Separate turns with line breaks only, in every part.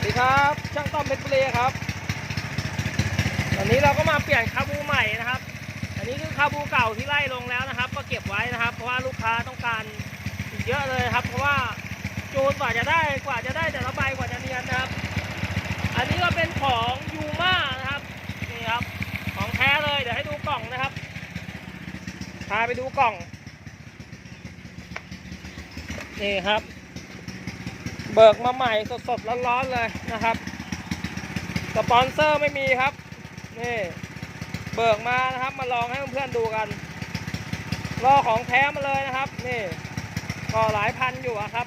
วัสดีครับ ช่างต้อมเพชรบุรีครับตอนนี้เราก็มาเปลี่ยนคาบูใหม่นะครับ อันนี้คือคาบูเก่าที่ไล่ลงแล้วนะครับ ก็เก็บไว้นะครับ เพราะว่าลูกค้าต้องการอีกเยอะเลยครับ เพราะว่าจูนกว่าจะได้กว่าจะได้แต่ละใบกว่าจะเนียนนะครับ อันนี้ก็เป็นของยูมานะครับนี่ครับของแท้เลยเดี๋ยวให้ดูกล่องนะครับพาไปดูกล่องนี่ครับ เบิกมาใหม่สดๆร้อนๆเลยนะครับ สปอนเซอร์ไม่มีครับ นี่ เบิกมานะครับ มาลองให้เพื่อนๆดูกันรอของแท้มาเลยนะครับ นี่ก็หลายพันอยู่ครับ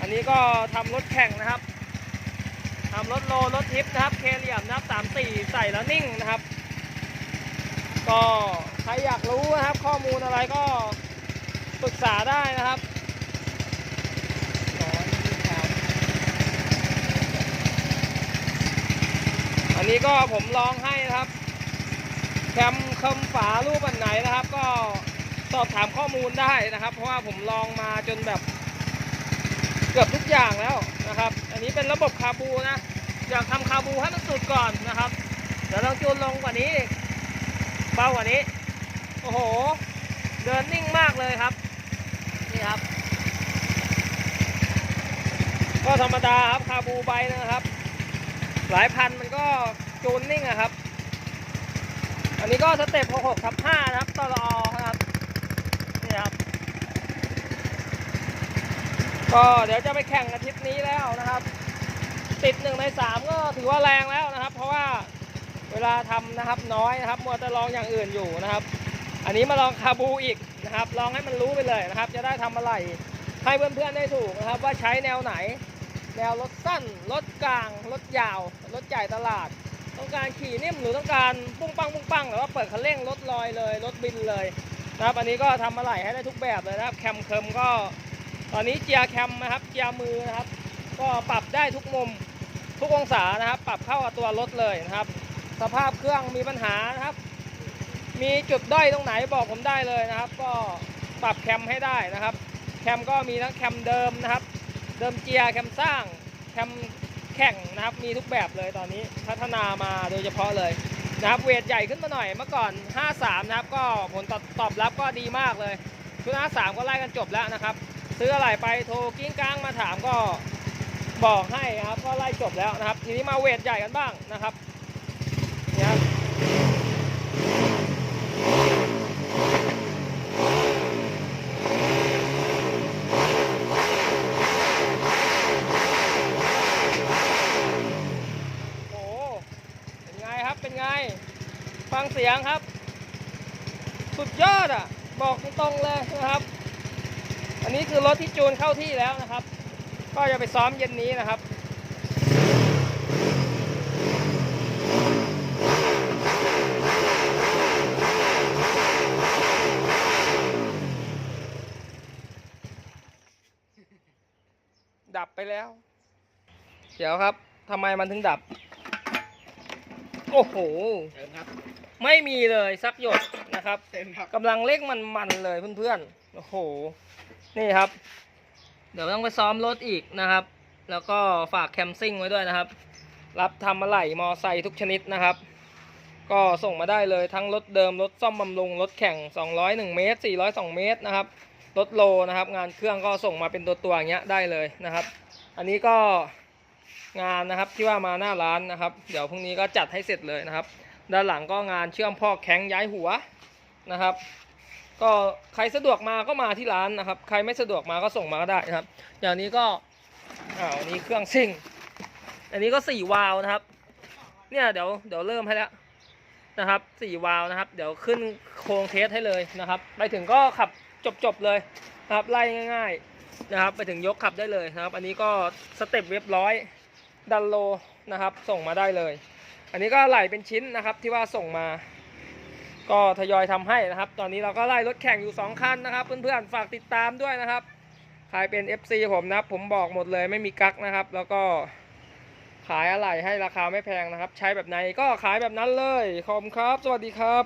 อันนี้ก็ทำรถแข่งนะครับทำรถโลรถทิปนะครับ เคเหลี่ยมนะครับสามสี่ใส่แล้วนิ่งนะครับ ก็ใครอยากรู้นะครับ ข้อมูลอะไรก็ปรึกษาได้นะครับ อั นนี้ก็ผมลองให้นะครับ แคมคมฝารูปอันไหนนะครับ ก็สอบถามข้อมูลได้นะครับ เพราะว่าผมลองมาจนแบบเกือบทุกอย่างแล้วนะครับ อันนี้เป็นระบบคาบูนะอยากทำคาบูให้มันสุดก่อนนะครับ เดี๋ยวลองจูนลงกว่านี้อีกเบากว่านี้ โอ้โห เดินนิ่งมากเลยครับ นี่ครับ ก็ธรรมดาครับคาบูใบนะครับ หลายพันมันก็จูนนิ่งอะครับ อันนี้ก็สเต็ป66ทับ5นะครับตลอนะครับนี่ครับ ก็เดี๋ยวจะไปแข่งอาทิตย์นี้แล้วนะครับ ติดหนึ่งในสามก็ถือว่าแรงแล้วนะครับ เพราะว่าเวลาทำนะครับน้อยนะครับ มัวแต่ลองอย่างอื่นอยู่นะครับ อันนี้มาลองคาบูอีกนะครับ ลองให้มันรู้ไปเลยนะครับ จะได้ทำอะไรให้เพื่อนๆได้ถูกนะครับ ว่าใช้แนวไหน แนวรถสั้น รถกลาง รถยาว รถใหญ่ตลาด ต้องการขี่นิ่มหรือต้องการปุ้งปังปุ้งปังหรือว่าเปิดคันเร่งรถลอยเลย รถบินเลยนะครับอันนี้ก็ทำอะไรให้ได้ทุกแบบเลยนะครับ แคมเคิมก็ ตอนนี้เจียแคมนะครับเจียมือนะครับ ก็ปรับได้ทุกมุมทุกองศานะครับ ปรับเข้ากับตัวรถเลยนะครับ สภาพเครื่องมีปัญหานะครับ มีจุดด้อยตรงไหนบอกผมได้เลยนะครับ ก็ปรับแคมให้ได้นะครับ แคมก็มีทั้งแคมเดิมนะครับ เดิมเจียแคมสร้างแคมแข่งนะครับมีทุกแบบเลยตอนนี้พัฒนามาโดยเฉพาะเลยนะครับเวทใหญ่ขึ้นมาหน่อยเมื่อก่อน 53 นะครับ ก็ผลตอบตอบรับก็ดีมากเลยชุด53 ก็ไล่กันจบแล้วนะครับ ซื้ออะไรไปโทรกิ้งก้างมาถามก็บอกให้ครับก็ไล่จบแล้วนะครับ ทีนี้มาเวทใหญ่กันบ้างนะครับเนี่ยครับ โอ้โหเป็น ไง ฟังเสียงครับ สุดยอดอะ บอกตรงๆเลยนะครับ อันนี้คือรถที่จูนเข้าที่แล้วนะครับ ก็จะไปซ้อมเย็นนี้นะครับดับไปแล้ว เดี๋ยวครับทำไมมันถึงดับ โอ้โห
เต็มครับ
ไม่มีเลยสักหยดนะครับ
เต็มครับ
กำลังเล็กมันมันๆเลยเพื่อนๆ โอ้โห นี่ครับ เดี๋ยวต้องไปซ้อมรถอีกนะครับ แล้วก็ฝากแคมซิ่งไว้ด้วยนะครับ รับทำอะไหล่มอไซค์ทุกชนิดนะครับ ก็ส่งมาได้เลยทั้งรถเดิม รถซ่อมบำรุง รถแข่ง 201 เมตร 402 เมตรนะครับ รถโลนะครับ งานเครื่องก็ส่งมาเป็นตัวตัวๆอย่างเงี้ยได้เลยนะครับ อันนี้ก็ งานนะครับที่ว่ามาหน้าร้านนะครับ เดี๋ยวพรุ่งนี้ก็จัดให้เสร็จเลยนะครับ ด้านหลังก็งานเชื่อมพอกแข้งย้ายหัวนะครับ ก็ใครสะดวกมาก็มาที่ร้านนะครับ ใครไม่สะดวกมาก็ส่งมาก็ได้นะครับ อย่างนี้ก็อ้าวอันนี้เครื่องซิ่ง อันนี้ก็สี่วาล์วนะครับ เนี่ยเดี๋ยวเดี๋ยวเริ่มให้แล้วนะครับสี่วาล์วนะครับ เดี๋ยวขึ้นโครงเทสให้เลยนะครับ ไปถึงก็ขับจบๆเลยนะครับไล่ง่าย ๆนะครับ ไปถึงยกขับได้เลยนะครับ อันนี้ก็สเต็ปเรียบร้อย ดันโลนะครับ ส่งมาได้เลย อันนี้ก็ไหลเป็นชิ้นนะครับที่ว่าส่งมา ก็ทยอยทำให้นะครับ ตอนนี้เราก็ไล่รถแข่งอยู่ 2 คันนะครับ เพื่อนๆฝากติดตามด้วยนะครับใครเป็น FC ผมนะครับ ผมบอกหมดเลยไม่มีกักนะครับ แล้วก็ขายอะไรให้ราคาไม่แพงนะครับ ใช้แบบไหนก็ขายแบบนั้นเลยขอบครับ สวัสดีครับ